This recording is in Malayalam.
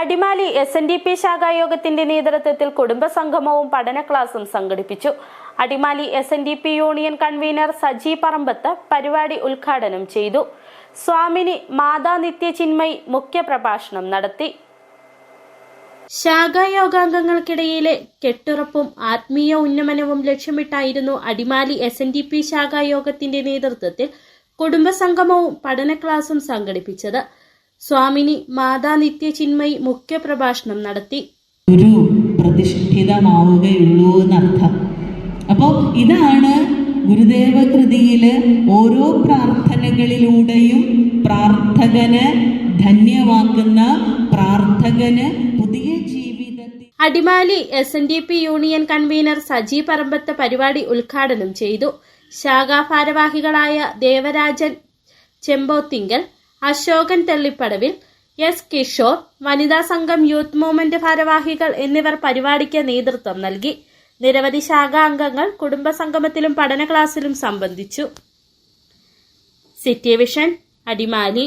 Adimali S N D P ശാഖായോഗത്തിന്റെ നേതൃത്വത്തിൽ കുടുംബസംഗമവും പഠന ക്ലാസും സംഘടിപ്പിച്ചു. Adimali S N D P union convener Saji Parambath പരിപാടി ഉദ്ഘാടനം ചെയ്തു. സ്വാമിനി മാതാ നിത്യചിന്മയി മുഖ്യപ്രഭാഷണം നടത്തി. ശാഖായോഗാംഗങ്ങൾക്കിടയിലെ കെട്ടുറപ്പും ആത്മീയ ഉന്നമനവും ലക്ഷ്യമിട്ടായിരുന്നു Adimali S N D P ശാഖായോഗത്തിന്റെ നേതൃത്വത്തിൽ കുടുംബസംഗമവും പഠന ക്ലാസും സംഘടിപ്പിച്ചത്. സ്വാമിനി മാതാ മുഖ്യ പ്രഭാഷണം നടത്തി. ഗുരു പ്രതിഷ്ഠിതമാവുകയുള്ളൂ എന്നർത്ഥം. അപ്പോൾ ഇതാണ് ഗുരുദേവ കൃതിയിൽ ഓരോ പ്രാർത്ഥനകളിലൂടെയും പ്രാർത്ഥകന് ധന്യമാക്കുന്ന പ്രാർത്ഥകന് പുതിയ ജീവിതത്തിൽ Adimali S N D P union convener Saji Parambath പരിപാടി ഉദ്ഘാടനം ചെയ്തു. ശാഖാ ഭാരവാഹികളായ ദേവരാജൻ ചെമ്പോത്തിങ്കൽ അശോകൻ തെള്ളിപ്പടവിൽ എസ് കിഷോർ വനിതാ സംഘം യൂത്ത് മൂവ്മെന്റ് ഭാരവാഹികൾ എന്നിവർ പരിപാടിക്ക് നേതൃത്വം നൽകി. നിരവധി ശാഖാ അംഗങ്ങൾ കുടുംബസംഗമത്തിലും പഠന ക്ലാസ്സിലും സംബന്ധിച്ചു. City vision Adimali